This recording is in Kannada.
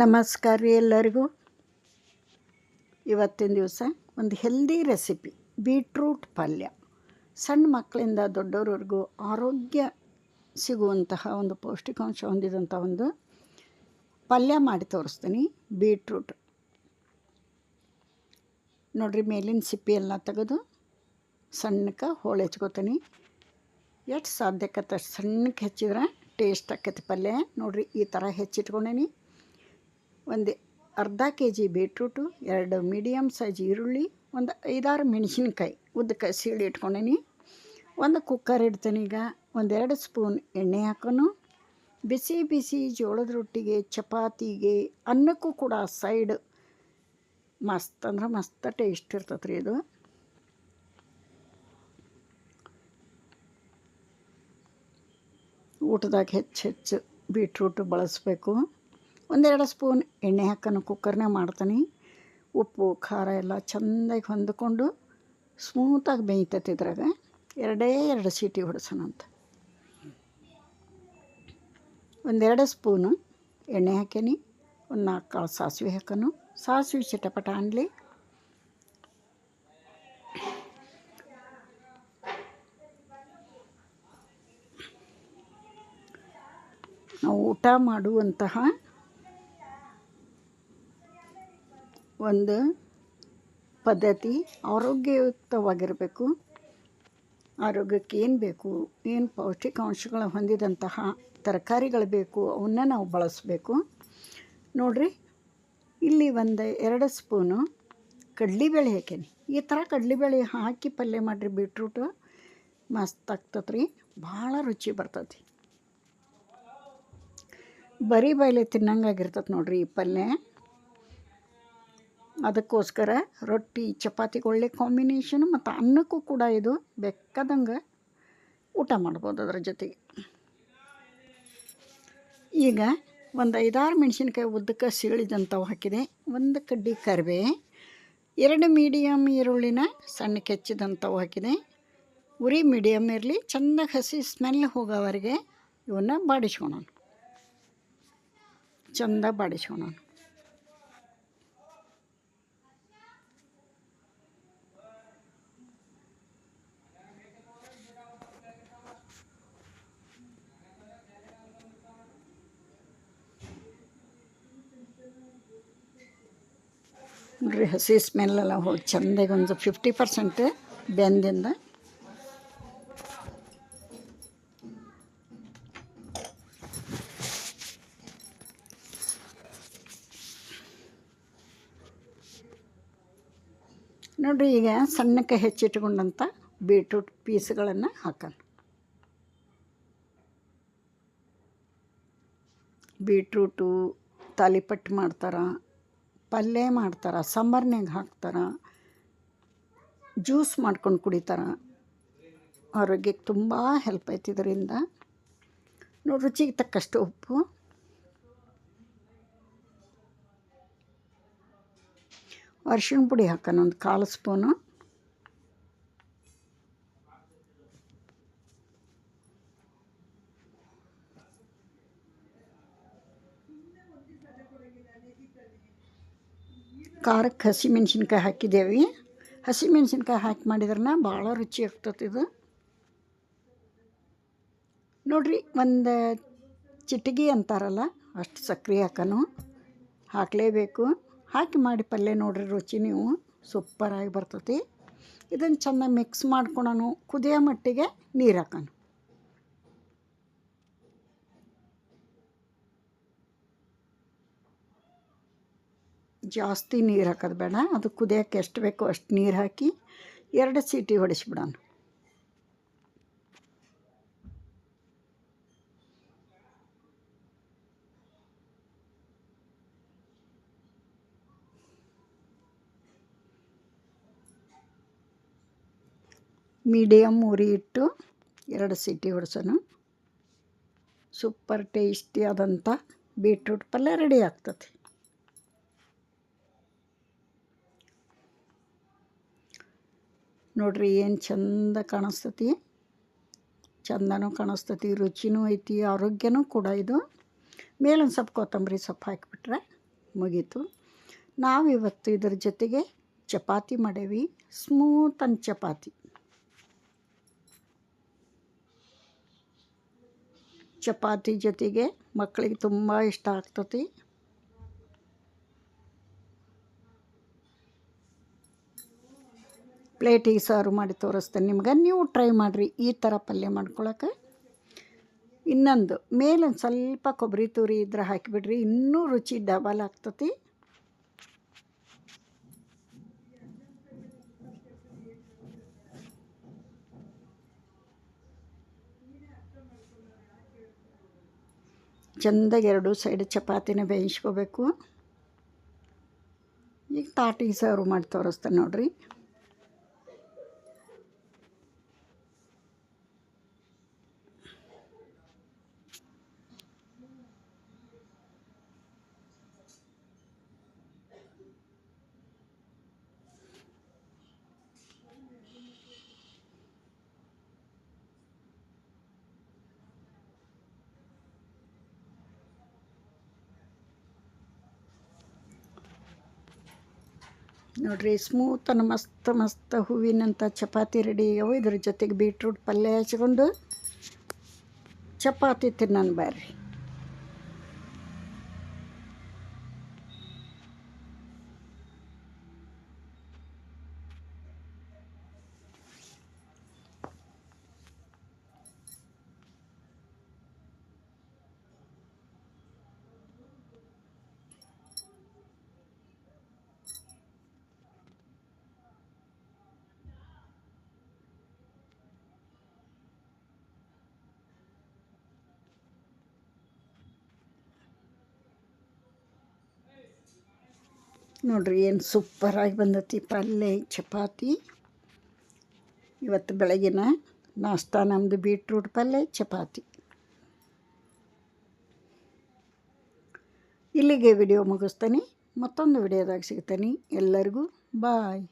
ನಮಸ್ಕಾರ ರೀ ಎಲ್ಲರಿಗೂ. ಇವತ್ತಿನ ದಿವಸ ಒಂದು ಹೆಲ್ದಿ ರೆಸಿಪಿ ಬೀಟ್ರೂಟ್ ಪಲ್ಯ. ಸಣ್ಣ ಮಕ್ಕಳಿಂದ ದೊಡ್ಡವ್ರವರೆಗೂ ಆರೋಗ್ಯ ಸಿಗುವಂತಹ ಒಂದು ಪೌಷ್ಟಿಕಾಂಶ ಹೊಂದಿದಂಥ ಒಂದು ಪಲ್ಯ ಮಾಡಿ ತೋರಿಸ್ತೀನಿ ಬೀಟ್ರೂಟ್ ನೋಡಿರಿ ಮೇಲಿನ ಸಿಪ್ಪಿ ಎಲ್ಲ ತೆಗೆದು ಸಣ್ಣಕ್ಕೆ ಹೋಳು ಹೆಚ್ಕೋತೀನಿ. ಎಷ್ಟು ಸಾಧ್ಯಕ್ಕೆ ಸಣ್ಣಕ್ಕೆ ಹೆಚ್ಚಿದ್ರೆ ಟೇಸ್ಟ್ ಆಕೈತಿ ಪಲ್ಯ. ನೋಡಿರಿ ಈ ಥರ ಹೆಚ್ಚಿಟ್ಕೊಂಡೇನಿ. ಒಂದು ಅರ್ಧ ಕೆ ಜಿ ಬೀಟ್ರೂಟು, ಎರಡು ಮೀಡಿಯಮ್ ಸೈಜ್ ಈರುಳ್ಳಿ, ಒಂದು ಐದಾರು ಮೆಣಸಿನ್ಕಾಯಿ. ಉದ್ದಕ್ಕೆ ಸೀಳಿ ಇಟ್ಕೊಂಡೀನಿ. ಒಂದು ಕುಕ್ಕರ್ ಇಡ್ತೀನಿ ಈಗ. ಒಂದೆರಡು ಸ್ಪೂನ್ ಎಣ್ಣೆ ಹಾಕೋನು. ಬಿಸಿ ಬಿಸಿ ಜೋಳದ ರೊಟ್ಟಿಗೆ, ಚಪಾತಿಗೆ, ಅನ್ನಕ್ಕೂ ಕೂಡ ಸೈಡ್ ಮಸ್ತ್ ಅಂದ್ರೆ ಮಸ್ತ್ ಟೇಸ್ಟ್ ಇರ್ತದೆ ರೀ ಇದು. ಊಟದಾಗ ಹೆಚ್ಚು ಹೆಚ್ಚು ಬೀಟ್ರೂಟು ಬಳಸಬೇಕು. ಒಂದೆರಡು ಸ್ಪೂನ್ ಎಣ್ಣೆ ಹಾಕೋನು ಕುಕ್ಕರ್ನೇ ಮಾಡ್ತೀನಿ. ಉಪ್ಪು, ಖಾರ ಎಲ್ಲ ಚೆಂದಾಗಿ ಹೊಂದಿಕೊಂಡು ಸ್ಮೂತಾಗಿ ಬೇಯ್ತೈತೆ ಇದ್ರಾಗ. ಎರಡೇ ಎರಡು ಸೀಟಿ ಹೊಡೆಸೋಣಂತ ಒಂದೆರಡು ಸ್ಪೂನು ಎಣ್ಣೆ ಹಾಕೀನಿ. ಒಂದು ನಾಲ್ಕು ಕಾಳು ಸಾಸಿವೆ ಹಾಕೋನು. ಸಾಸಿವೆ ಚಿಟಪಟ ಅನ್ಲಿ. ನಾವು ಊಟ ಮಾಡುವಂತಹ ಒಂದು ಪದ್ಧತಿ ಆರೋಗ್ಯಯುಕ್ತವಾಗಿರಬೇಕು ಆರೋಗ್ಯಕ್ಕೆ ಏನು ಬೇಕು, ಏನು ಪೌಷ್ಟಿಕಾಂಶಗಳು ಹೊಂದಿದಂತಹ ತರಕಾರಿಗಳು ಬೇಕು, ಅವನ್ನ ನಾವು ಬಳಸಬೇಕು. ನೋಡಿರಿ, ಇಲ್ಲಿ ಒಂದು ಎರಡು ಸ್ಪೂನು ಕಡ್ಲಿಬೇಳೆ ಹಾಕೇನಿ ಈ ಥರ ಕಡ್ಲಿಬೇಳೆ ಹಾಕಿ ಪಲ್ಯ ಮಾಡಿರಿ, ಬೀಟ್ರೂಟು ಮಸ್ತ್ ಆಗ್ತದೆ ರೀ ಭಾಳ ರುಚಿ ಬರ್ತೈತಿ. ಬರೀ ಬಾಯ್ಲೆ ತಿನ್ನಂಗಾಗಿರ್ತದೆ ನೋಡಿರಿ ಈ ಪಲ್ಯ. ಅದಕ್ಕೋಸ್ಕರ ರೊಟ್ಟಿ ಚಪಾತಿಗೆ ಒಳ್ಳೆ ಕಾಂಬಿನೇಷನ್ ಮತ್ತು ಅನ್ನಕ್ಕೂ ಕೂಡ ಇದು ಬೇಕಾದಂಗೆ ಊಟ ಮಾಡ್ಬೋದು ಅದರ ಜೊತೆಗೆ. ಈಗ ಒಂದು ಐದಾರು ಮೆಣಸಿನ್ಕಾಯಿ ಉದ್ದಕ್ಕೆ ಸೀಳಿದಂಥವು ಹಾಕಿದೆ. ಒಂದು ಕಡ್ಡಿ ಕರಿಬೇ ಎರಡು ಮೀಡಿಯಮ್ ಈರುಳ್ಳಿನ ಸಣ್ಣ ಕೆಚ್ಚಿದಂಥವು ಹಾಕಿದೆ. ಉರಿ ಮೀಡಿಯಮ್ ಇರಲಿ, ಚೆನ್ನಾಗಿ ಹಸಿ ಸ್ಮೆಲ್ ಹೋಗೋವರೆಗೆ ಇವನ್ನ ಬಾಡಿಸ್ಕೊಳೋಣ. ಚೆಂದ ಬಾಡಿಸ್ಕೊಳೋಣ. ನೋಡ್ರಿ ಹಸಿ ಸ್ಮೆಲ್ಲೆಲ್ಲ ಹೋಗಿ ಚೆಂದಾಗಿ ಒಂದು ಫಿಫ್ಟಿ ಪರ್ಸೆಂಟ್ ಬೆಂದಿಂದ. ನೋಡಿರಿ ಈಗ ಸಣ್ಣಕ್ಕೆ ಹೆಚ್ಚಿಟ್ಕೊಂಡಂಥ ಬೀಟ್ರೂಟ್ ಪೀಸ್ಗಳನ್ನು ಹಾಕೋಣ. ಬೀಟ್ರೂಟು ತಾಲಿಪಟ್ಟು ಮಾಡ್ತಾರೆ. ಪಲ್ಯ ಮಾಡ್ತಾರೆ, ಸಾಂಬಾರ್ನ್ಯಾಗ ಹಾಕ್ತಾರೆ, ಜ್ಯೂಸ್ ಮಾಡ್ಕೊಂಡು ಕುಡಿತಾರೆ. ಆರೋಗ್ಯಕ್ಕೆ ತುಂಬ ಹೆಲ್ಪ್ ಐತಿ ಇದರಿಂದ. ನೋಡಿ ರುಚಿಗೆ ತಕ್ಕಷ್ಟು ಉಪ್ಪು. ಅರ್ಶಿಣ ಪುಡಿ ಹಾಕೋಣ, ಒಂದು ಕಾಲು ಸ್ಪೂನು. ಖಾರಕ್ಕೆ ಹಸಿ ಮೆಣಸಿನ್ಕಾಯಿ ಹಾಕಿದ್ದೇವೆ. ಹಸಿ ಮೆಣಸಿನ್ಕಾಯಿ ಹಾಕಿ ಮಾಡಿದ್ರೆ ಭಾಳ ರುಚಿ ಆಗ್ತದೆ ಇದು. ನೋಡಿರಿ, ಒಂದು ಚಿಟಗಿ ಅಂತಾರಲ್ಲ, ಅಷ್ಟು ಸಕ್ರೆ ಹಾಕೋನು. ಹಾಕಲೇಬೇಕು. ಹಾಕಿ ಮಾಡಿ ಪಲ್ಯ ನೋಡ್ರಿ, ರುಚಿ ನೀವು ಸೂಪರಾಗಿ ಬರ್ತೈತಿ. ಇದನ್ನು ಚೆನ್ನಾಗಿ ಮಿಕ್ಸ್ ಮಾಡ್ಕೊಳನು, ಕುದಿಯೋ ಮಟ್ಟಿಗೆ ನೀರು ಹಾಕೋಣ ಜಾಸ್ತಿ ನೀರು ಹಾಕೋದು ಬೇಡ. ಅದು ಕುದಿಯೋಕ್ಕೆ ಎಷ್ಟು ಬೇಕೋ ಅಷ್ಟು ನೀರು ಹಾಕಿ ಎರಡು ಸೀಟಿ ಹೊಡಿಸ್ಬಿಡೋಣ. ಮೀಡಿಯಮ್ ಉರಿ ಇಟ್ಟು ಎರಡು ಸೀಟಿ ಹೊಡ್ಸೋಣ. ಸೂಪರ್ ಟೇಸ್ಟಿ ಆದಂಥ ಬೀಟ್ರೂಟ್ ಪಲ್ಯ ರೆಡಿ ಆಗ್ತದೆ. ನೋಡ್ರಿ ಏನು ಚಂದ ಕಾಣಿಸ್ತತಿ. ಚಂದನೂ ಕಾಣಿಸ್ತತಿ, ರುಚಿನೂ ಐತಿ, ಆರೋಗ್ಯನೂ ಕೂಡ ಇದು. ಮೇಲೊಂದು ಸ್ವಲ್ಪ ಕೊತ್ತಂಬರಿ ಸೊಪ್ಪು ಹಾಕಿಬಿಟ್ರೆ ಮುಗೀತು. ನಾವಿವತ್ತು ಇದ್ರ ಜೊತೆಗೆ ಚಪಾತಿ ಮಾಡೇವಿ, ಸ್ಮೂತ್ ಅನ್ ಚಪಾತಿ. ಚಪಾತಿ ಜೊತೆಗೆ ಮಕ್ಕಳಿಗೆ ತುಂಬ ಇಷ್ಟ ಆಗ್ತತಿ. ಪ್ಲೇಟಿಗೆ ಸರ್ವ್ ಮಾಡಿ ತೋರಿಸ್ತೇನೆ ನಿಮ್ಗೆ. ನೀವು ಟ್ರೈ ಮಾಡಿರಿ, ಈ ಥರ ಪಲ್ಯ ಮಾಡ್ಕೊಳಕ್ಕೆ. ಇನ್ನೊಂದು, ಮೇಲೊಂದು ಸ್ವಲ್ಪ ಕೊಬ್ಬರಿ ತುರಿ ಇದ್ರೆ ಹಾಕಿಬಿಡ್ರಿ, ಇನ್ನೂ ರುಚಿ ಡಬಲ್ ಆಗ್ತತಿ. ಚೆಂದಾಗಿ ಎರಡು ಸೈಡ್ ಚಪಾತಿನ ಬೇಯಿಸ್ಕೋಬೇಕು. ಈಗ ತಾಟಿಗೆ ಸರ್ವ್ ಮಾಡಿ ತೋರಿಸ್ತೇನೆ ನೋಡ್ರಿ. ನೋಡ್ರಿ ಸ್ಮೂತನ ಮಸ್ತ್ ಮಸ್ತ್ ಹೂವಿನಂಥ ಚಪಾತಿ ರೆಡಿ ಇದ್ರ ಜೊತೆಗೆ ಬೀಟ್ರೂಟ್ ಪಲ್ಯ ಹಚ್ಕೊಂಡು ಚಪಾತಿ ತಿನ್ನೋಣ ಬರ್ರಿ. ನೋಡ್ರಿ ಏನು ಸೂಪರಾಗಿ ಬಂದತಿ. ಪಲ್ಯ ಚಪಾತಿ. ಇವತ್ತು ಬೆಳಗಿನ ನಾಷ್ಟ ನಮ್ಮದು ಬೀಟ್ರೂಟ್ ಪಲ್ಯ ಚಪಾತಿ. ಇಲ್ಲಿಗೆ ವಿಡಿಯೋ ಮುಗಿಸ್ತೀನಿ. ಮತ್ತೊಂದು ವಿಡಿಯೋದಾಗ ಸಿಗ್ತೀನಿ. ಎಲ್ಲರಿಗೂ ಬಾಯ್